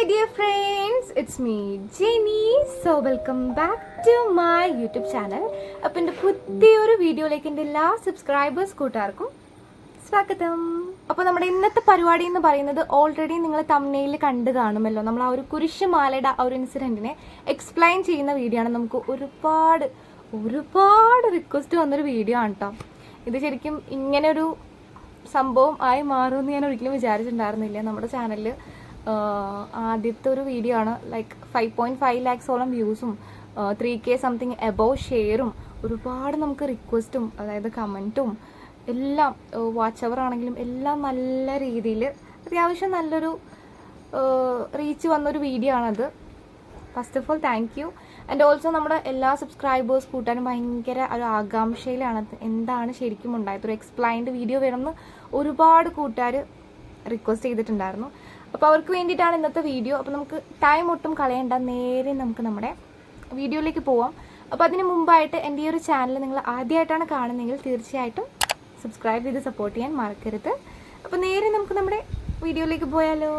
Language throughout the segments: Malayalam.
Hi dear friends it's me Jeni so welcome back to my YouTube channel അപ്പം എന്റെ പുതിയൊരു വീഡിയോയിലേക്ക് എന്റെ എല്ലാ സബ്സ്ക്രൈബേഴ്സ് കൂട്ടുകാർക്കും സ്വാഗതം. അപ്പോൾ നമ്മുടെ ഇന്നത്തെ പരിപാടി എന്ന് പറയുന്നത് ഓൾറെഡി നിങ്ങൾ തമ്മനയിൽ കണ്ടു കാണുമല്ലോ. നമ്മൾ ആ ഒരു കുരിശുമാലയുടെ ആ ഒരു ഇൻസിഡന്റിനെ എക്സ്പ്ലെയിൻ ചെയ്യുന്ന വീഡിയോ ആണ്. നമുക്ക് ഒരുപാട് ഒരുപാട് റിക്വസ്റ്റ് വന്നൊരു വീഡിയോ ആണ് കേട്ടോ ഇത് ശരിക്കും ഇങ്ങനെ ഒരു സംഭവം ആയി മാറുമെന്ന് ഞാൻ ഒരിക്കലും വിചാരിച്ചിട്ടുണ്ടായിരുന്നില്ല. നമ്മുടെ ചാനലിൽ ആദ്യത്തെ ഒരു വീഡിയോ ആണ് ലൈക്ക് ഫൈവ് പോയിന്റ് ഫൈവ് ലാക്സോളം വ്യൂസും ത്രീ കെ സംതിങ് എബോവ് ഷെയറും ഒരുപാട് നമുക്ക് റിക്വസ്റ്റും അതായത് കമന്റും എല്ലാം വാച്ച് അവർ ആണെങ്കിലും എല്ലാം നല്ല രീതിയിൽ അത്യാവശ്യം നല്ലൊരു റീച്ച് വന്നൊരു വീഡിയോ ആണത്. First of all thank you and also നമ്മുടെ എല്ലാ സബ്സ്ക്രൈബേഴ്സ് കൂട്ടാനും ഭയങ്കര ഒരു ആകാംക്ഷയിലാണ്. എന്താണ് ശരിക്കും ഉണ്ടായത്? ഒരു എക്സ്പ്ലൈൻഡ് വീഡിയോ വേണമെന്ന് ഒരുപാട് കൂട്ടുകാർ റിക്വസ്റ്റ് ചെയ്തിട്ടുണ്ടായിരുന്നു. അപ്പോൾ അവർക്ക് വേണ്ടിയിട്ടാണ് ഇന്നത്തെ വീഡിയോ അപ്പോൾ നമുക്ക് ടൈം ഒട്ടും കളയണ്ട. നേരെ നമുക്ക് നമ്മുടെ വീഡിയോയിലേക്ക് പോവാം. അപ്പോൾ അതിന് മുമ്പായിട്ട് എന്റെ ഈ ഒരു ചാനൽ നിങ്ങൾ ആദ്യമായിട്ടാണ് കാണുന്നതെങ്കിൽ തീർച്ചയായിട്ടും സബ്സ്ക്രൈബ് ചെയ്ത് സപ്പോർട്ട് ചെയ്യാൻ മറക്കരുത്. അപ്പോൾ നേരെ നമുക്ക് നമ്മുടെ വീഡിയോയിലേക്ക് പോയാലോ?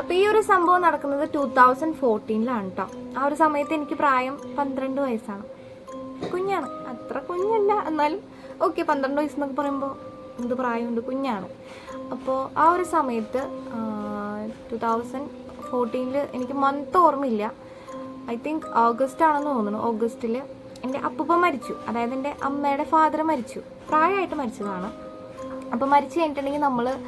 അപ്പോൾ ഈ ഒരു സംഭവം നടക്കുന്നത് ടൂ തൗസൻഡ് ഫോർട്ടീനിലാണ് കേട്ടോ ആ ഒരു സമയത്ത് എനിക്ക് പ്രായം പന്ത്രണ്ട് വയസ്സാണ്. കുഞ്ഞാണ്. അത്ര കുഞ്ഞല്ല. എന്നാലും ഓക്കെ പന്ത്രണ്ട് വയസ്സെന്നൊക്കെ പറയുമ്പോൾ എന്ത് പ്രായമുണ്ട്? കുഞ്ഞാണ്. അപ്പോൾ ആ ഒരു സമയത്ത് ടൂ തൗസൻഡ് ഫോർട്ടീനിൽ എനിക്ക് മന്ത് ഓർമ്മയില്ല. ഐ തിങ്ക് ഓഗസ്റ്റ് ആണെന്ന് തോന്നുന്നു. ഓഗസ്റ്റിൽ എന്റെ അപ്പൂപ്പ മരിച്ചു. അതായത് എന്റെ അമ്മയുടെ ഫാദർ മരിച്ചു. പ്രായമായിട്ട് മരിച്ചതാണ്. അപ്പോൾ മരിച്ചു കഴിഞ്ഞിട്ടുണ്ടെങ്കിൽ നമ്മൾ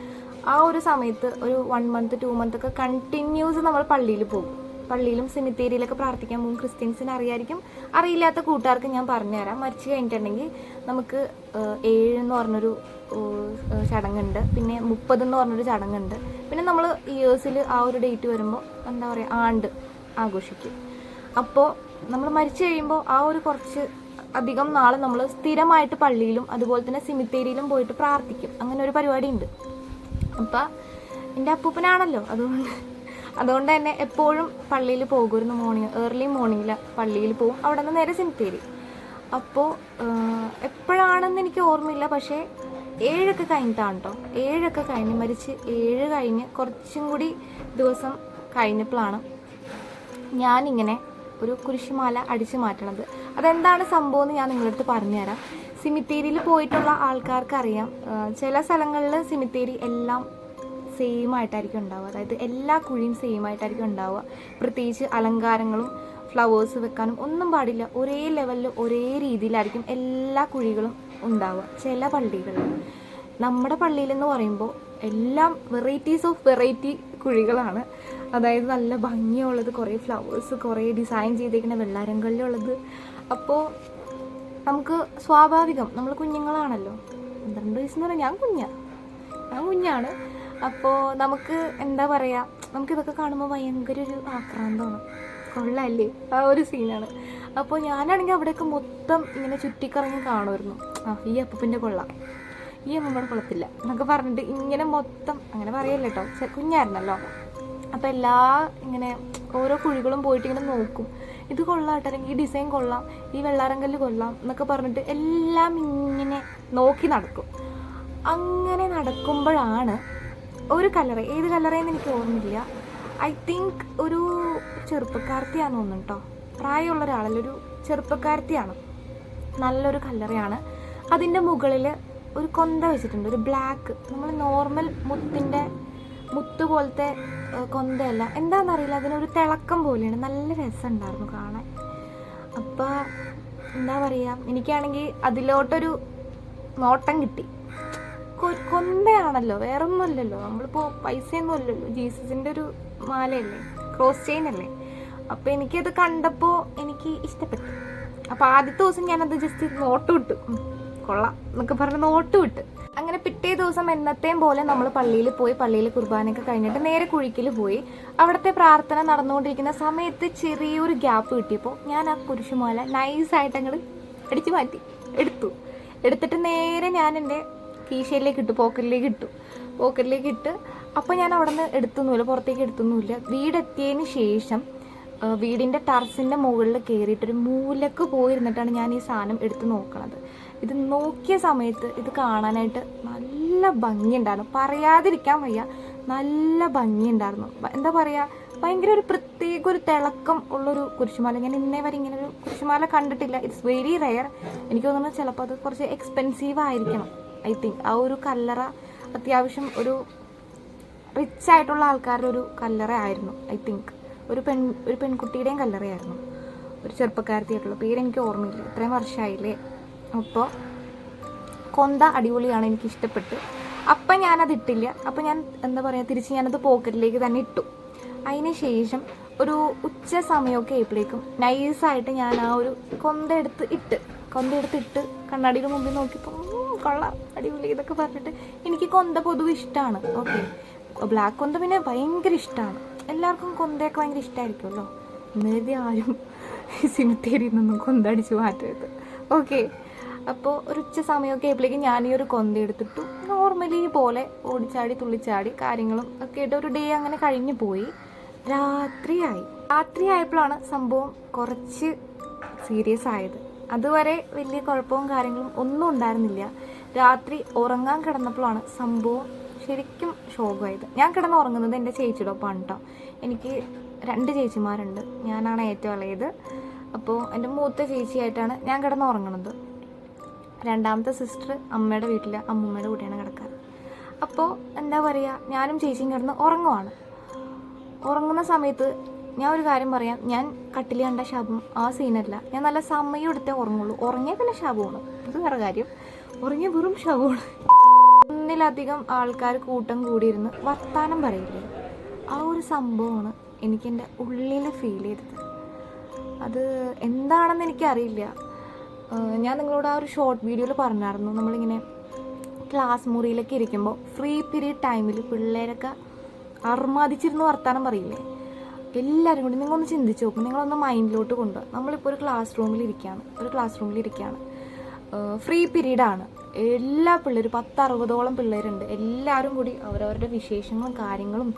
ആ ഒരു സമയത്ത് ഒരു വൺ മന്ത് ടു മന്ത് ഒക്കെ കണ്ടിന്യൂസ് നമ്മൾ പള്ളിയിൽ പോകും. പള്ളിയിലും സെമിത്തേരിയിലൊക്കെ പ്രാർത്ഥിക്കാൻ പോകും. ക്രിസ്ത്യൻസിന് അറിയായിരിക്കും. അറിയില്ലാത്ത കൂട്ടുകാർക്ക് ഞാൻ പറഞ്ഞുതരാം. മരിച്ചു കഴിഞ്ഞിട്ടുണ്ടെങ്കിൽ നമുക്ക് ഏഴ് എന്ന് പറഞ്ഞൊരു ചടങ്ങുണ്ട്. പിന്നെ മുപ്പത് എന്ന് പറഞ്ഞൊരു ചടങ്ങുണ്ട്. പിന്നെ നമ്മൾ ഇയേഴ്സിൽ ആ ഒരു ഡേറ്റ് വരുമ്പോൾ എന്താ പറയുക ആണ്ട് ആഘോഷിക്കും. അപ്പോൾ നമ്മൾ മരിച്ചു കഴിയുമ്പോൾ ആ ഒരു കുറച്ച് അധികം നാൾ നമ്മൾ സ്ഥിരമായിട്ട് പള്ളിയിലും അതുപോലെ തന്നെ സിമിത്തേരിയിലും പോയിട്ട് പ്രാർത്ഥിക്കും. അങ്ങനെ ഒരു പരിപാടി ഉണ്ട് അപ്പം എന്റെ അപ്പൂപ്പനാണല്ലോ. അതുകൊണ്ട് അതുകൊണ്ട് തന്നെ എപ്പോഴും പള്ളിയിൽ പോകുമായിരുന്നു മോർണിംഗ് ഏർലി മോർണിംഗിൽ പള്ളിയിൽ പോകും. അവിടെ നിന്ന് നേരെ സിമിത്തേരി അപ്പോൾ എപ്പോഴാണെന്ന് എനിക്ക് ഓർമ്മയില്ല. പക്ഷേ ഏഴൊക്കെ കഴിഞ്ഞിട്ടാണ് കേട്ടോ ഏഴൊക്കെ കഴിഞ്ഞ് മരിച്ച് ഏഴ് കഴിഞ്ഞ് കുറച്ചും കൂടി ദിവസം കഴിഞ്ഞപ്പോഴാണ് ഞാനിങ്ങനെ ഒരു കുരിശുമാല അടിച്ചു മാറ്റണത്. അതെന്താണ് സംഭവം എന്ന് ഞാൻ നിങ്ങളടുത്ത് പറഞ്ഞുതരാം. സിമിത്തേരിയിൽ പോയിട്ടുള്ള ആൾക്കാർക്കറിയാം. ചില സ്ഥലങ്ങളിൽ സിമിത്തേരി എല്ലാം സെയിം ആയിട്ടായിരിക്കും ഉണ്ടാവുക. അതായത് എല്ലാ കുഴിയും സെയിം ആയിട്ടായിരിക്കും ഉണ്ടാവുക. പ്രത്യേകിച്ച് അലങ്കാരങ്ങളും ഫ്ലവേഴ്സ് വെക്കാനും ഒന്നും പാടില്ല. ഒരേ ലെവലിൽ ഒരേ രീതിയിലായിരിക്കും എല്ലാ കുഴികളും ഉണ്ടാവുക. ചില പള്ളികളിൽ. നമ്മുടെ പള്ളിയിലെന്ന് പറയുമ്പോൾ എല്ലാം വെറൈറ്റീസ് ഓഫ് വെറൈറ്റി കുഴികളാണ്. അതായത് നല്ല ഭംഗിയുള്ളത് കുറേ ഫ്ലവേഴ്സ് കുറേ ഡിസൈൻ ചെയ്തേക്കുന്ന വെള്ളാരങ്ങളിലുള്ളത് അപ്പോൾ നമുക്ക് സ്വാഭാവികം നമ്മൾ കുഞ്ഞുങ്ങളാണല്ലോ. പന്ത്രണ്ട് വയസ്സെന്ന് പറഞ്ഞാൽ ഞാൻ കുഞ്ഞാണ് ഞാൻ കുഞ്ഞാണ്. അപ്പോൾ നമുക്ക് എന്താ പറയുക നമുക്കിതൊക്കെ കാണുമ്പോൾ ഭയങ്കര ഒരു ആക്രാന്തമാണ്. കൊള്ളല്ലേ? ആ ഒരു സീനാണ് അപ്പോൾ ഞാനാണെങ്കിൽ അവിടെയൊക്കെ മൊത്തം ഇങ്ങനെ ചുറ്റിക്കറങ്ങി കാണുമായിരുന്നു. ആ ഈ അപ്പൂപ്പിന്റെ കൊള്ളാം. ഈ അമ്മമ്മയുടെ കൊള്ളത്തില്ല എന്നൊക്കെ പറഞ്ഞിട്ട് ഇങ്ങനെ മൊത്തം അങ്ങനെ പറയല്ല കേട്ടോ കുഞ്ഞായിരുന്നല്ലോ. അപ്പോൾ എല്ലാ ഇങ്ങനെ ഓരോ കുഴികളും പോയിട്ട് ഇങ്ങനെ നോക്കും. ഇത് കൊള്ളാം കേട്ടോ ഈ ഡിസൈൻ കൊള്ളാം ഈ വെള്ളാരങ്കല്ല് കൊള്ളാം എന്നൊക്കെ പറഞ്ഞിട്ട് എല്ലാം ഇങ്ങനെ നോക്കി നടക്കും. അങ്ങനെ നടക്കുമ്പോഴാണ് ഒരു കലറ് ഏത് കളറേന്ന് എനിക്ക് ഓർമ്മയില്ല. ഐ തിങ്ക് ഒരു ചെറുപ്പക്കാർത്തിയാണെന്ന് തോന്നുന്നു കേട്ടോ പ്രായമുള്ള ഒരാളല്ല ഒരു ചെറുപ്പക്കാർത്തിയാണ്. നല്ലൊരു കല്ലറയാണ് അതിന്റെ മുകളിൽ ഒരു കൊന്ത വെച്ചിട്ടുണ്ട് ഒരു ബ്ലാക്ക് നമ്മൾ നോർമൽ മുത്തിന്റെ മുത്ത് പോലത്തെ കൊന്തയല്ല. എന്താണെന്നറിയില്ല അതിനൊരു തിളക്കം പോലെയാണ്. നല്ല രസമുണ്ടായിരുന്നു കാണാൻ. അപ്പം എന്താ പറയുക എനിക്കാണെങ്കിൽ അതിലോട്ടൊരു നോട്ടം കിട്ടി. കൊ- കൊന്തയാണല്ലോ വേറെ ഒന്നുമല്ലല്ലോ നമ്മളിപ്പോൾ പൈസയൊന്നും അല്ലല്ലോ. ഒരു മാലയല്ലേ? ക്രോസ് ചെയിൻ അല്ലേ? അപ്പോൾ എനിക്കത് കണ്ടപ്പോൾ എനിക്ക് ഇഷ്ടപ്പെട്ടു. അപ്പോൾ ആദ്യത്തെ ദിവസം ഞാനത് ജസ്റ്റ് നോട്ട് വിട്ടു. കൊള്ളാം എന്നൊക്കെ പറഞ്ഞ് നോട്ട് വിട്ട്. അങ്ങനെ പിറ്റേ ദിവസം എന്നത്തെയും പോലെ നമ്മൾ പള്ളിയിൽ പോയി പള്ളിയിൽ കുർബാനയൊക്കെ കഴിഞ്ഞിട്ട് നേരെ കുഴിക്കിൽ പോയി. അവിടുത്തെ പ്രാർത്ഥന നടന്നുകൊണ്ടിരിക്കുന്ന സമയത്ത് ചെറിയൊരു ഗ്യാപ്പ് കിട്ടിയപ്പോൾ ഞാൻ ആ കുരിശുമാല നൈസായിട്ട് അങ്ങോട്ട് അടിച്ചു മാറ്റി. എടുത്തു. എടുത്തിട്ട് നേരെ ഞാൻ എന്റെ കീശയിലേക്ക് ഇട്ടു പോക്കറ്റിലേക്ക് ഇട്ടു. പോക്കറ്റിലേക്ക് ഇട്ട് അപ്പോൾ ഞാൻ അവിടെ നിന്ന് എടുത്തൊന്നുമില്ല പുറത്തേക്ക് എടുത്തൊന്നുമില്ല. വീടെത്തിയതിന് ശേഷം വീടിന്റെ ടർസിന്റെ മുകളിൽ കയറിയിട്ട് ഒരു മൂലക്ക് പോയിരുന്നിട്ടാണ് ഞാൻ ഈ സാധനം എടുത്ത് നോക്കണത്. ഇത് നോക്കിയ സമയത്ത് ഇത് കാണാനായിട്ട് നല്ല ഭംഗിയുണ്ടായിരുന്നു. പറയാതിരിക്കാൻ വയ്യ നല്ല ഭംഗിയുണ്ടായിരുന്നു. എന്താ പറയുക ഭയങ്കര ഒരു പ്രത്യേക ഒരു തിളക്കം ഉള്ളൊരു കുരിശുമാല. ഞാൻ ഇന്നേ വരെ ഇങ്ങനെ ഒരു കുരിശുമാല കണ്ടിട്ടില്ല. ഇറ്റ്സ് വെരി റെയർ എനിക്ക് തോന്നുന്നു ചിലപ്പോൾ അത് കുറച്ച് എക്സ്പെൻസീവ് ആയിരിക്കണം. ഐ തിങ്ക് ആ ഒരു കല്ലറ അത്യാവശ്യം ഒരു റിച്ച് ആയിട്ടുള്ള ആൾക്കാരുടെ ഒരു കല്ലറ ആയിരുന്നു ഐ തിങ്ക് ഒരു പെൺ ഒരു പെൺകുട്ടിയുടെയും കല്ലറയായിരുന്നു. ഒരു ചെറുപ്പക്കാരത്തിയായിട്ടുള്ള പേര് എനിക്ക് ഓർമ്മയില്ല. ഇത്രയും വർഷമായില്ലേ അപ്പോൾ കൊന്ത അടിപൊളിയാണ് എനിക്ക് ഇഷ്ടപ്പെട്ട് അപ്പം ഞാനത് ഇട്ടില്ല. അപ്പം ഞാൻ എന്താ പറയുക തിരിച്ച് ഞാനത് പോക്കറ്റിലേക്ക് തന്നെ ഇട്ടു. അതിന് ശേഷം ഒരു ഉച്ച സമയമൊക്കെ ആയപ്പോഴേക്കും നൈസായിട്ട് ഞാൻ ആ ഒരു കൊന്ത എടുത്ത് ഇട്ട് കൊന്ത എടുത്ത് ഇട്ട് കണ്ണാടിയുടെ മുമ്പിൽ നോക്കിയപ്പോൾ "ഉം, കൊള്ളാം. അടിപൊളി. ഇതൊക്കെ പറഞ്ഞിട്ട് എനിക്ക് കൊന്ത പൊതുവെ ഇഷ്ടമാണ് ഓക്കെ ബ്ലാക്ക് കൊന്ത പിന്നെ ഭയങ്കര ഇഷ്ടമാണ് എല്ലാവർക്കും കൊന്തയൊക്കെ ഭയങ്കര ഇഷ്ടമായിരിക്കുമല്ലോ നേരത്തെ ആരും സിമിത്തേരിയിൽ നിന്നും കൊന്ത അടിച്ച് മാറ്റരുത്. ഓക്കെ അപ്പോൾ ഒരു ഉച്ച സമയമൊക്കെ ആയപ്പോഴേക്കും ഞാൻ ഈ ഒരു കൊന്ത എടുത്തിട്ടു. നോർമലി പോലെ ഓടിച്ചാടി തുള്ളിച്ചാടി കാര്യങ്ങളും ഒക്കെ ആയിട്ട് ഒരു ഡേ അങ്ങനെ കഴിഞ്ഞു പോയി. രാത്രിയായി. രാത്രി ആയപ്പോഴാണ് സംഭവം കുറച്ച് സീരിയസ് ആയത്. അതുവരെ വലിയ കുഴപ്പവും കാര്യങ്ങളും ഒന്നും ഉണ്ടായിരുന്നില്ല. രാത്രി ഉറങ്ങാൻ കിടന്നപ്പോഴാണ് സംഭവം ശരിക്കും ശോകമായത്. ഞാൻ കിടന്ന് ഉറങ്ങുന്നത് എന്റെ ചേച്ചിയുടെ ഒപ്പമാണ് കേട്ടോ എനിക്ക് രണ്ട് ചേച്ചിമാരുണ്ട്. ഞാനാണ് ഏറ്റവും ഇളയത്. അപ്പോൾ എന്റെ മൂത്ത ചേച്ചിയായിട്ടാണ് ഞാൻ കിടന്ന് ഉറങ്ങുന്നത് രണ്ടാമത്തെ സിസ്റ്റർ അമ്മയുടെ വീട്ടിൽ അമ്മൂമ്മയുടെ കൂടെയാണ് കിടക്കാറ്. അപ്പോൾ എന്താ പറയുക ഞാനും ചേച്ചിയും കിടന്ന് ഉറങ്ങുവാണ്. ഉറങ്ങുന്ന സമയത്ത് ഞാൻ ഒരു കാര്യം പറയാം. ഞാൻ കട്ടിൽ കണ്ട ശാപം ആ സീനല്ല ഞാൻ നല്ല സമയം എടുത്തേ ഉറങ്ങുള്ളൂ. ഉറങ്ങിയ പിന്നെ ശാപമാണ്. അത് വേറെ കാര്യം. ഉറങ്ങിയ വെറും ശവമാണ്. ഒന്നിലധികം ആൾക്കാർ കൂട്ടം കൂടിയിരുന്ന് വർത്താനം പറയില്ലേ? ആ ഒരു സംഭവമാണ് എനിക്ക് എന്റെ ഉള്ളിൽ ഫീൽ ചെയ്തത്. അത് എന്താണെന്ന് എനിക്കറിയില്ല. ഞാൻ നിങ്ങളോട് ആ ഒരു ഷോർട്ട് വീഡിയോയിൽ പറഞ്ഞായിരുന്നു. നമ്മളിങ്ങനെ ക്ലാസ് മുറിയിലൊക്കെ ഇരിക്കുമ്പോൾ ഫ്രീ പീരീഡ് ടൈമിൽ പിള്ളേരൊക്കെ അർമാദിച്ചിരുന്ന് വർത്താനം പറയില്ലേ? എല്ലാവരും കൂടി നിങ്ങളൊന്ന് ചിന്തിച്ച് നോക്കും. നിങ്ങളൊന്ന് മൈൻഡിലോട്ട് കൊണ്ടുപോകുക നമ്മളിപ്പോൾ ഒരു ക്ലാസ് റൂമിൽ ഇരിക്കുകയാണ് ഒരു ക്ലാസ് റൂമിൽ ഇരിക്കുകയാണ് ഫ്രീ പീരീഡാണ്. എല്ലാ പിള്ളേരും പത്ത് അറുപതോളം പിള്ളേരുണ്ട്. എല്ലാവരും കൂടി അവരവരുടെ വിശേഷങ്ങളും കാര്യങ്ങളും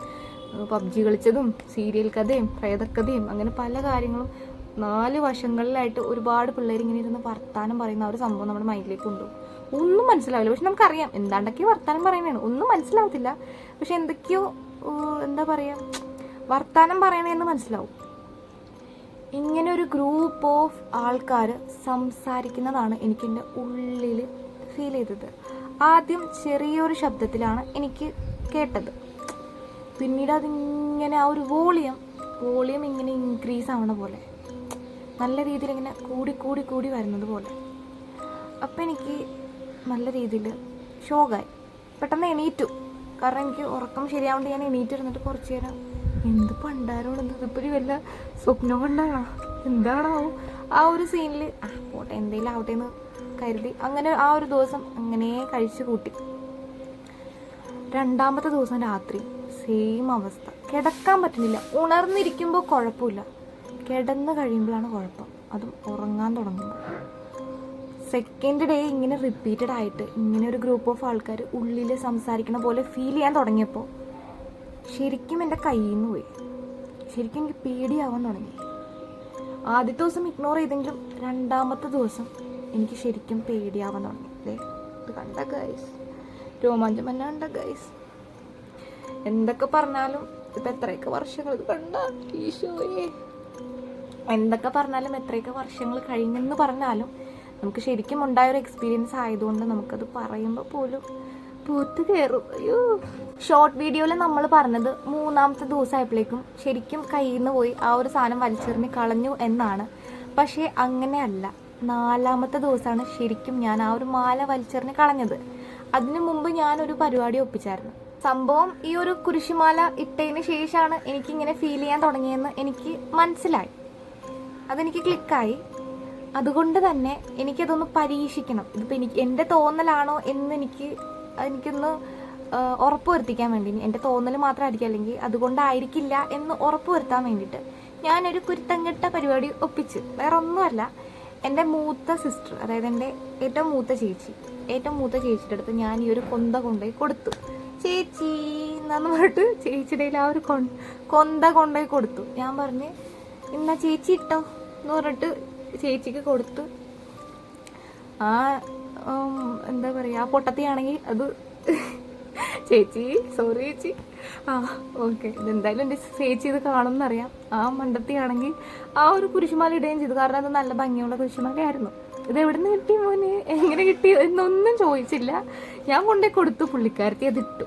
പബ്ജി കളിച്ചതും സീരിയൽ കഥയും പ്രേതക്കഥയും അങ്ങനെ പല കാര്യങ്ങളും നാല് വശങ്ങളിലായിട്ട് ഒരുപാട് പിള്ളേർ ഇങ്ങനെ ഇരുന്ന് വർത്താനം പറയുന്ന ഒരു സംഭവം നമ്മുടെ മൈൻഡിലേക്ക് കൊണ്ടുപോകും ഒന്നും മനസ്സിലാവില്ല. പക്ഷെ നമുക്കറിയാം എന്താണ്ടൊക്കെയോ വർത്താനം പറയുന്നതാണ്. ഒന്നും മനസ്സിലാവത്തില്ല. പക്ഷെ എന്തൊക്കെയോ എന്താ പറയുക വർത്താനം പറയണേന്ന് മനസ്സിലാവും. ഇങ്ങനെ ഒരു ഗ്രൂപ്പ് ഓഫ് ആൾക്കാർ സംസാരിക്കുന്നതാണ് എനിക്ക് എന്റെ ഉള്ളിൽ ഫീൽ ചെയ്തത്. ആദ്യം ചെറിയൊരു ശബ്ദത്തിലാണ് എനിക്ക് കേട്ടത്. പിന്നീട് അതിങ്ങനെ ആ ഒരു വോളിയം വോളിയം ഇങ്ങനെ ഇൻക്രീസ് ആവണ പോലെ നല്ല രീതിയിൽ ഇങ്ങനെ കൂടി കൂടി കൂടി വരുന്നത് പോലെ. അപ്പം എനിക്ക് നല്ല രീതിയിൽ ഷോക്കായി പെട്ടെന്ന് എണീറ്റു. കാരണം എനിക്ക് ഉറക്കം ശരിയാവേണ്ടി ഞാൻ എണീറ്റിരുന്നിട്ട് കുറച്ച് നേരം എന്ത് പണ്ടാരോട് എന്ത് ഇതിപ്പോൾ ഒരു വല്ല സ്വപ്നം കൊണ്ടാണോ? എന്താണോ ആ ഒരു സീനിൽ ആ പോട്ടെ എന്തെങ്കിലും ആവട്ടെ എന്ന് കരുതി അങ്ങനെ ആ ഒരു ദിവസം അങ്ങനെ കഴിച്ചു കൂട്ടി. രണ്ടാമത്തെ ദിവസം രാത്രി സെയിം അവസ്ഥ. കിടക്കാൻ പറ്റുന്നില്ല. ഉണർന്നിരിക്കുമ്പോൾ കുഴപ്പമില്ല. കിടന്ന് കഴിയുമ്പോഴാണ് കുഴപ്പം. അതും ഉറങ്ങാൻ തുടങ്ങുമ്പോൾ സെക്കൻഡ് ഡേ ഇങ്ങനെ റിപ്പീറ്റഡ് ആയിട്ട് ഇങ്ങനെ ഒരു ഗ്രൂപ്പ് ഓഫ് ആൾക്കാർ ഉള്ളിൽ സംസാരിക്കണ പോലെ ഫീൽ ചെയ്യാൻ തുടങ്ങിയപ്പോൾ ശരിക്കും എന്റെ കയ്യിൽ നിന്ന് പോയി. ശരിക്കും എനിക്ക് പേടിയാവാൻ തുടങ്ങി. ആദ്യത്തെ ദിവസം ഇഗ്നോർ ചെയ്തെങ്കിലും രണ്ടാമത്തെ ദിവസം എനിക്ക് ശരിക്കും പേടിയാവാൻ തുടങ്ങി. അല്ലേ ഇത് കണ്ട ഗൈസ് രോമാഞ്ചം തന്നെ കണ്ട ഗൈസ് എന്തൊക്കെ പറഞ്ഞാലും ഇപ്പം എത്രയൊക്കെ വർഷങ്ങൾ ഇത് കണ്ട? ഈശോയെ എന്തൊക്കെ പറഞ്ഞാലും എത്രയൊക്കെ വർഷങ്ങൾ കഴിഞ്ഞെന്ന് പറഞ്ഞാലും നമുക്ക് ശരിക്കും ഉണ്ടായ ഒരു എക്സ്പീരിയൻസ് ആയതുകൊണ്ട് നമുക്കത് പറയുമ്പോൾ പോലും പൂത്ത് കയറും അയ്യോ. ഷോർട്ട് വീഡിയോയിൽ നമ്മൾ പറഞ്ഞത് മൂന്നാമത്തെ ദിവസമായപ്പോഴേക്കും ശരിക്കും കയ്യിൽ നിന്ന് പോയി ആ ഒരു സാധനം വലിച്ചെറിഞ്ഞ് കളഞ്ഞു എന്നാണ്. പക്ഷേ അങ്ങനെയല്ല. നാലാമത്തെ ദിവസമാണ് ശരിക്കും ഞാൻ ആ ഒരു മാല വലിച്ചെറിഞ്ഞ് കളഞ്ഞത്. അതിനു മുമ്പ് ഞാനൊരു പരിപാടി ഒപ്പിച്ചായിരുന്നു. സംഭവം ഈ ഒരു കുരിശുമാല ഇട്ടതിന് ശേഷമാണ് എനിക്കിങ്ങനെ ഫീൽ ചെയ്യാൻ തുടങ്ങിയെന്ന് എനിക്ക് മനസ്സിലായി. അതെനിക്ക് ക്ലിക്കായി അതുകൊണ്ട് തന്നെ എനിക്കതൊന്ന് പരീക്ഷിക്കണം. ഇതിപ്പോൾ എനിക്ക് എന്റെ തോന്നലാണോ എന്ന് എനിക്ക് എനിക്കൊന്ന് ആ, ഉറപ്പ് വരുത്തിക്കാൻ വേണ്ടി. എന്റെ തോന്നൽ മാത്രമായിരിക്കും. അല്ലെങ്കിൽ അതുകൊണ്ടായിരിക്കില്ല എന്ന് ഉറപ്പ് വരുത്താൻ വേണ്ടിയിട്ട് ഞാനൊരു കുരുത്തങ്കെട്ട പരിപാടി ഒപ്പിച്ച്. വേറെ ഒന്നുമല്ല എന്റെ മൂത്ത സിസ്റ്റർ അതായത് എന്റെ ഏറ്റവും മൂത്ത ചേച്ചി ഏറ്റവും മൂത്ത ചേച്ചിയുടെ അടുത്ത് ഞാൻ ഈ ഒരു കൊന്ത കൊണ്ടുപോയി കൊടുത്തു. ചേച്ചി എന്നാന്ന് പറഞ്ഞിട്ട് ചേച്ചിയുടെ ആ ഒരു കൊ- കൊന്ത കൊണ്ടുപോയി കൊടുത്തു. ഞാൻ പറഞ്ഞ് ഇന്ന ചേച്ചി ഇട്ടോ? എന്ന് പറഞ്ഞിട്ട് ചേച്ചിക്ക് കൊടുത്തു. ആ എന്താ പറയുക ആ പൊട്ടത്തിയാണെങ്കിൽ അത് ചേച്ചി സോറി ചേച്ചി. ആ ഓക്കെ ഇതെന്തായാലും എന്റെ ചേച്ചി ഇത് കാണുമെന്നറിയാം. ആ മണ്ടത്തിയാണെങ്കിൽ ആ ഒരു കുരിശുമാല ഇടുകയും ചെയ്തു. കാരണം അത് നല്ല ഭംഗിയുള്ള കുരിശുമാലയായിരുന്നു. ഇത് എവിടെ നിന്ന് കിട്ടി മോന്? എങ്ങനെ കിട്ടി എന്നൊന്നും ചോദിച്ചില്ല. ഞാൻ കൊണ്ടേ കൊടുത്തു. പുള്ളിക്കാരത്തി അത് ഇട്ടു.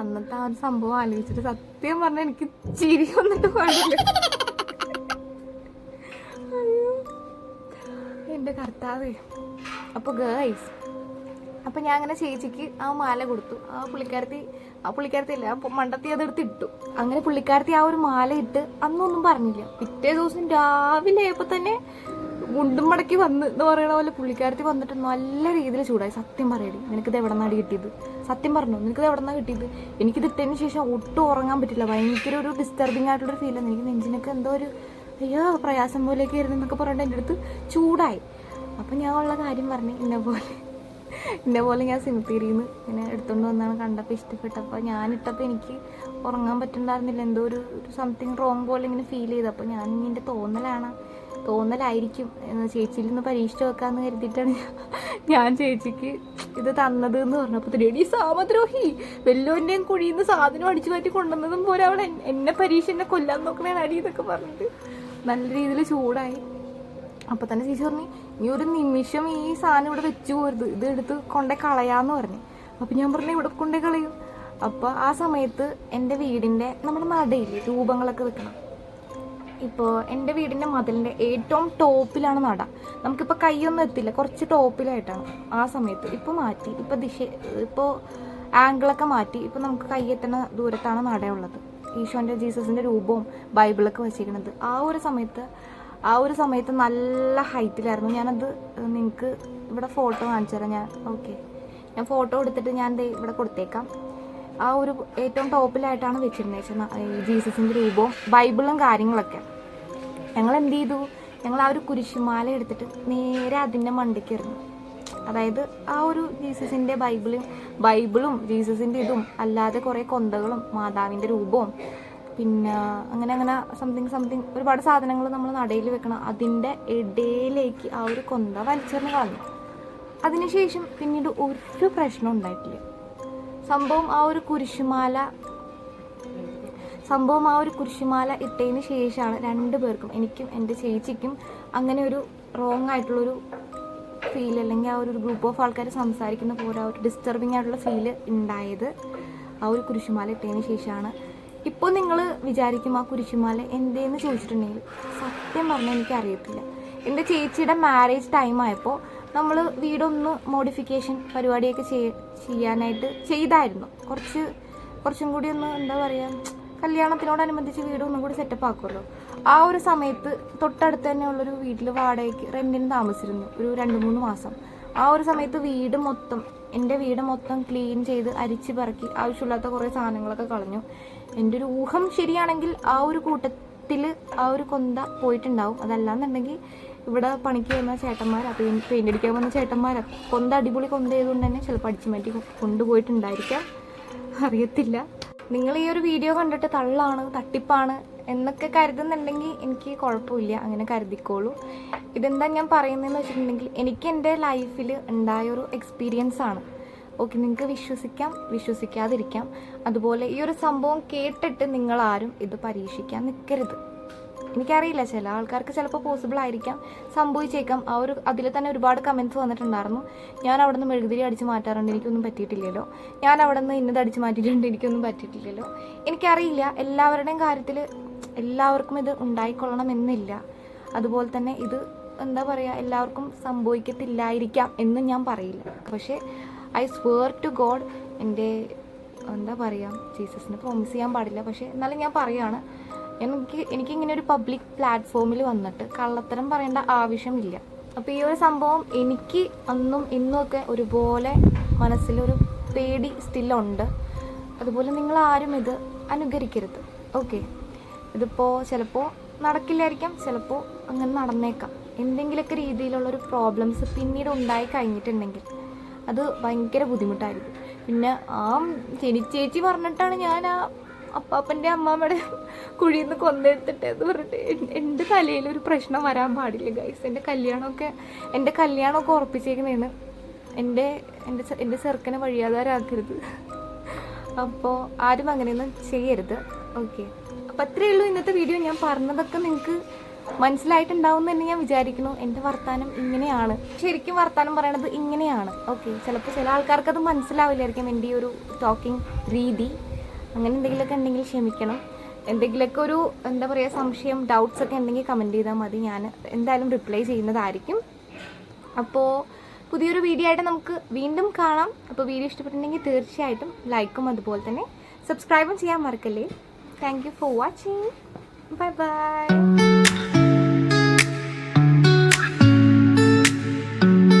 അന്നത്തെ ആ ഒരു സംഭവം ആലോചിച്ചിട്ട് സത്യം പറഞ്ഞാൽ എനിക്ക് ചിരി വന്നിട്ട് പാടില്ല. എന്റെ കർത്താവേ. അപ്പോൾ ഗേൾസ് അപ്പം ഞാൻ അങ്ങനെ ചേച്ചിക്ക് ആ മാല കൊടുത്തു. ആ പുള്ളിക്കാരത്തി ആ പുള്ളിക്കാരത്തി അല്ല ആ മണ്ടത്തി അതെടുത്ത് ഇട്ടു. അങ്ങനെ പുള്ളിക്കാരത്തി ആ ഒരു മാല ഇട്ട് അന്നൊന്നും പറഞ്ഞില്ല. പിറ്റേ ദിവസം രാവിലെ ആയപ്പോൾ തന്നെ മുണ്ടും മടക്കി വന്ന് എന്ന് പറയണ പോലെ പുള്ളിക്കാരത്തി വന്നിട്ട് നല്ല രീതിയിൽ ചൂടായി. സത്യം പറയടി നിനക്കിത് എവിടെ നിന്നാണ് കിട്ടിയത്? സത്യം പറഞ്ഞു നിനക്കിത് എവിടെ നിന്നാണ് കിട്ടിയത്? എനിക്കിത് ഇട്ടതിന് ശേഷം ഒട്ടും ഉറങ്ങാൻ പറ്റില്ല. ഭയങ്കര ഒരു ഡിസ്റ്റർബിങ് ആയിട്ടുള്ളൊരു ഫീലാണ് എനിക്ക് നെഞ്ചിനൊക്കെ എന്തോ ഒരു അയ്യോ പ്രയാസം പോലെയൊക്കെ ആയിരുന്നു എന്നൊക്കെ പറഞ്ഞിട്ട് എന്റെ അടുത്ത് ചൂടായി. അപ്പം ഞാൻ ഉള്ള കാര്യം പറഞ്ഞു ഇന്ന പോലെ ഇന്ന പോലെ ഞാൻ സിമിത്തേരിന്ന് ഇങ്ങനെ എടുത്തുകൊണ്ട് വന്നാണ് കണ്ടപ്പോൾ ഇഷ്ടപ്പെട്ടപ്പോൾ ഞാനിട്ടപ്പോൾ എനിക്ക് ഉറങ്ങാൻ പറ്റുന്നുണ്ടായിരുന്നില്ല എന്തോ ഒരു സംതിങ് റോങ് പോലെ ഇങ്ങനെ ഫീൽ ചെയ്തു. അപ്പോൾ ഞാൻ ഇങ്ങനെ തോന്നലാണ്. തോന്നലായിരിക്കും. എന്ന് ചേച്ചിയിൽ നിന്ന് പരീക്ഷിച്ച് വെക്കാമെന്ന് കരുതിയിട്ടാണ് ഞാൻ- ചേച്ചിക്ക് ഇത് തന്നത് എന്ന് പറഞ്ഞപ്പോൾ ഈ സാമദ്രോഹി വെല്ലോന്റെയും കുഴിയിൽ നിന്ന് സാധനം അടിച്ചു മാറ്റി കൊണ്ടുവന്നതും പോലെ അവൾ എന്നെ പരീക്ഷ എന്നെ കൊല്ലാൻ നോക്കണേ അരി എന്നൊക്കെ പറഞ്ഞിട്ട്. നല്ല രീതിയിൽ ചൂടായി. അപ്പോൾ തന്നെ ചേച്ചി പറഞ്ഞു ഈ ഒരു നിമിഷം ഈ സാധനം ഇവിടെ വെച്ചു പോരുത്. ഇത് എടുത്ത് കൊണ്ടേ കളയാന്ന് പറഞ്ഞു. അപ്പൊ ഞാൻ പറഞ്ഞു ഇവിടെ കൊണ്ടേ കളയും. അപ്പൊ ആ സമയത്ത് എന്റെ വീടിന്റെ നമ്മുടെ നടയില്ലേ രൂപങ്ങളൊക്കെ വെക്കണം. ഇപ്പോൾ എന്റെ വീടിന്റെ മതിലിന്റെ ഏറ്റവും ടോപ്പിലാണ് നട. നമുക്കിപ്പോൾ കൈയൊന്നും എത്തില്ല കുറച്ച് ടോപ്പിലായിട്ടാണ്. ആ സമയത്ത് ഇപ്പോൾ മാറ്റി ഇപ്പോൾ ദിശ ഇപ്പോൾ ആംഗിളൊക്കെ മാറ്റി ഇപ്പോൾ നമുക്ക് കൈ എത്തുന്ന ദൂരത്താണ് നടയുള്ളത്. ഈശോന്റെ ജീസസിന്റെ രൂപവും ബൈബിളൊക്കെ വെച്ചിരിക്കുന്നത്. ആ ഒരു സമയത്ത് ആ ഒരു സമയത്ത് നല്ല ഹൈറ്റിലായിരുന്നു. ഞാനത് നിങ്ങൾക്ക് ഇവിടെ ഫോട്ടോ കാണിച്ചു തരാം ഞാൻ ഓക്കെ ഞാൻ ഫോട്ടോ എടുത്തിട്ട് ഞാൻ ഇവിടെ കൊടുത്തേക്കാം. ആ ഒരു ഏറ്റവും ടോപ്പിലായിട്ടാണ് വെച്ചിരുന്നത് ജീസസിന്റെ രൂപവും ബൈബിളും കാര്യങ്ങളൊക്കെ. ഞങ്ങൾ എന്ത് ചെയ്തു ഞങ്ങൾ ആ ഒരു കുരിശുമാല എടുത്തിട്ട് നേരെ അതിന്റെ മണ്ടയ്ക്ക് ഇറങ്ങി അതായത് ആ ഒരു ജീസസിന്റെ ബൈബിളും ബൈബിളും ജീസസിന്റെ ഇതും അല്ലാതെ കുറേ കൊന്തകളും മാതാവിന്റെ രൂപവും പിന്നെ അങ്ങനെ അങ്ങനെ സംതിങ് സംതിങ് ഒരുപാട് സാധനങ്ങൾ നമ്മൾ നടയിൽ വെക്കണം. അതിന്റെ ഇടയിലേക്ക് ആ ഒരു കൊന്ത വലിച്ചെറിഞ്ഞ് കളഞ്ഞു. അതിനുശേഷം പിന്നീട് ഒരു പ്രശ്നം ഉണ്ടായിട്ടില്ല. സംഭവം ആ ഒരു കുരിശുമാല സംഭവം ആ ഒരു കുരിശുമാല ഇട്ടതിന് ശേഷമാണ് രണ്ടു പേർക്കും എനിക്കും എന്റെ ചേച്ചിക്കും അങ്ങനെ ഒരു റോങ് ആയിട്ടുള്ളൊരു ഫീൽ അല്ലെങ്കിൽ ആ ഒരു ഗ്രൂപ്പ് ഓഫ് ആൾക്കാർ സംസാരിക്കുന്ന പോലെ ആ ഒരു ഡിസ്റ്റർബിങ് ആയിട്ടുള്ള ഫീൽ ഉണ്ടായത് ആ ഒരു കുരിശുമാല ഇട്ടതിന് ശേഷമാണ് ഇപ്പോൾ നിങ്ങൾ വിചാരിക്കും ആ കുരിശുമാല എന്തേന്ന് ചോദിച്ചിട്ടുണ്ടെങ്കിൽ സത്യം പറഞ്ഞാൽ എനിക്ക് അറിയത്തില്ല എന്റെ ചേച്ചിയുടെ മാരേജ് ടൈം ആയപ്പോൾ നമ്മൾ വീടൊന്ന് മോഡിഫിക്കേഷൻ പരിപാടിയൊക്കെ ചെയ് ചെയ്യാനായിട്ട് ചെയ്തായിരുന്നു. കുറച്ച് കുറച്ചും കൂടി ഒന്ന് എന്താ പറയുക കല്യാണത്തിനോടനുബന്ധിച്ച് വീട് ഒന്നും കൂടി സെറ്റപ്പ് ആക്കുമല്ലോ ആ ഒരു സമയത്ത് തൊട്ടടുത്ത് തന്നെ ഉള്ളൊരു വീട്ടിൽ വാടകയ്ക്ക് റെന്റിന് താമസിച്ചിരുന്നു. ഒരു രണ്ട് മൂന്ന് മാസം. ആ ഒരു സമയത്ത് വീട് മൊത്തം എന്റെ വീട് മൊത്തം ക്ലീൻ ചെയ്ത് അരിച്ച് പറക്കി ആവശ്യമില്ലാത്ത കുറേ സാധനങ്ങളൊക്കെ കളഞ്ഞു. എന്റെ ഒരു ഊഹം ശരിയാണെങ്കിൽ ആ ഒരു കൂട്ടത്തിൽ ആ ഒരു കൊന്ത പോയിട്ടുണ്ടാവും. അതല്ലാന്നുണ്ടെങ്കിൽ ഇവിടെ പണിക്ക് വന്ന ചേട്ടന്മാരാ പെയിന്റ് പെയിന്റ് അടിക്കാൻ വന്ന ചേട്ടന്മാരാ കൊന്ത അടിപൊളി കൊന്ത ചെയ്തുകൊണ്ട് തന്നെ ചിലപ്പോൾ അടിച്ചു മാറ്റി കൊണ്ടുപോയിട്ടുണ്ടായിരിക്കാം. അറിയത്തില്ല. നിങ്ങൾ ഈ ഒരു വീഡിയോ കണ്ടിട്ട് തള്ളാണ് തട്ടിപ്പാണ് എന്നൊക്കെ കരുതുന്നുണ്ടെങ്കിൽ എനിക്ക് കുഴപ്പമില്ല അങ്ങനെ കരുതിക്കോളൂ. ഇതെന്താ ഞാൻ പറയുന്നതെന്ന് വെച്ചിട്ടുണ്ടെങ്കിൽ എനിക്ക് എന്റെ ലൈഫിൽ ഉണ്ടായൊരു എക്സ്പീരിയൻസ് ആണ്. ഓക്കെ നിങ്ങൾക്ക് വിശ്വസിക്കാം വിശ്വസിക്കാതിരിക്കാം. അതുപോലെ ഈ ഒരു സംഭവം കേട്ടിട്ട് നിങ്ങളാരും ഇത് പരീക്ഷിക്കാൻ നിൽക്കരുത് എനിക്കറിയില്ല ചില ആൾക്കാർക്ക് ചിലപ്പോൾ പോസിബിൾ ആയിരിക്കാം. സംഭവിച്ചേക്കാം. ആ ഒരു അതിൽ തന്നെ ഒരുപാട് കമന്റ്സ് വന്നിട്ടുണ്ടായിരുന്നു. ഞാൻ അവിടെ നിന്ന് മെഴുകുതിരി അടിച്ച് മാറ്റാറുണ്ട്. എനിക്കൊന്നും പറ്റിയിട്ടില്ലല്ലോ. ഞാൻ അവിടെ നിന്ന് ഇന്നത് അടിച്ച് മാറ്റിയിട്ടുണ്ട്. എനിക്കൊന്നും പറ്റിയിട്ടില്ലല്ലോ. എനിക്കറിയില്ല. എല്ലാവരുടെയും കാര്യത്തിൽ എല്ലാവർക്കും ഇത് ഉണ്ടായിക്കൊള്ളണം എന്നില്ല അതുപോലെ തന്നെ ഇത് എന്താ പറയുക എല്ലാവർക്കും സംഭവിക്കത്തില്ലായിരിക്കാം എന്ന് ഞാൻ പറയില്ല. പക്ഷേ ഐ സ്വേർ ടു ഗോഡ് എന്റെ എന്താ പറയുക ജീസസിന് പ്രോമിസ് ചെയ്യാൻ പാടില്ല. പക്ഷേ എന്നാലും ഞാൻ പറയാണ്. എനിക്ക് എനിക്കിങ്ങനെ ഒരു പബ്ലിക് പ്ലാറ്റ്ഫോമിൽ വന്നിട്ട് കള്ളത്തരം പറയേണ്ട ആവശ്യമില്ല. അപ്പോൾ ഈ ഒരു സംഭവം എനിക്ക് അന്നും ഇന്നുമൊക്കെ ഒരുപോലെ മനസ്സിലൊരു പേടി സ്റ്റില്ലുണ്ട് അതുപോലെ നിങ്ങൾ ആരും ഇത് അനുകരിക്കരുത്. ഓക്കെ ഇതിപ്പോൾ ചിലപ്പോൾ നടക്കില്ലായിരിക്കാം ചിലപ്പോൾ അങ്ങനെ നടന്നേക്കാം. എന്തെങ്കിലുമൊക്കെ രീതിയിലുള്ളൊരു പ്രോബ്ലംസ് പിന്നീട് ഉണ്ടായി കഴിഞ്ഞിട്ടുണ്ടെങ്കിൽ അത് ഭയങ്കര ബുദ്ധിമുട്ടായിരിക്കും. പിന്നെ ആ ചേച്ചി പറഞ്ഞിട്ടാണ് ഞാൻ ആ അപ്പാപ്പന്റെ അമ്മാമ്മയുടെ കുഴിയിൽ നിന്ന് കൊന്നെടുത്തിട്ട് എന്ന് പറഞ്ഞിട്ട് എൻ- എന്റെ തലയിൽ ഒരു പ്രശ്നം വരാൻ പാടില്ല ഗൈസ് എന്റെ കല്യാണമൊക്കെ എന്റെ കല്യാണമൊക്കെ ഉറപ്പിച്ചേക്കുന്നതാണ് എന്റെ എന്റെ എന്റെ ചെറുക്കനെ വഴിയാതാരാക്കരുത്. അപ്പോൾ ആരും അങ്ങനെയൊന്നും ചെയ്യരുത്. ഓക്കെ അപ്പോൾ അത്രയേ ഉള്ളൂ ഇന്നത്തെ വീഡിയോ ഞാൻ പറഞ്ഞതൊക്കെ നിങ്ങൾക്ക് മനസ്സിലായിട്ടുണ്ടാവും എന്ന് ഞാൻ വിചാരിക്കുന്നു. എന്റെ വർത്താനം ഇങ്ങനെയാണ്. ശരിക്കും വർത്താനം പറയണത് ഇങ്ങനെയാണ്. ഓക്കെ ചിലപ്പോൾ ചില ആൾക്കാർക്ക് അത് മനസ്സിലാവില്ലായിരിക്കും എന്റെ ഈ ഒരു ടോക്കിംഗ് രീതി. അങ്ങനെ എന്തെങ്കിലുമൊക്കെ ഉണ്ടെങ്കിൽ ക്ഷമിക്കണം. എന്തെങ്കിലുമൊക്കെ ഒരു എന്താ പറയുക സംശയം ഡൗട്ട്സ് ഒക്കെ ഉണ്ടെങ്കിൽ കമന്റ് ചെയ്താൽ മതി. ഞാൻ എന്തായാലും റിപ്ലൈ ചെയ്യുന്നതായിരിക്കും. അപ്പോൾ പുതിയൊരു വീഡിയോ ആയിട്ട് നമുക്ക് വീണ്ടും കാണാം. അപ്പോൾ വീഡിയോ ഇഷ്ടപ്പെട്ടിട്ടുണ്ടെങ്കിൽ തീർച്ചയായിട്ടും ലൈക്കും അതുപോലെ തന്നെ സബ്സ്ക്രൈബും ചെയ്യാൻ മറക്കല്ലേ. Thank you for watching bye bye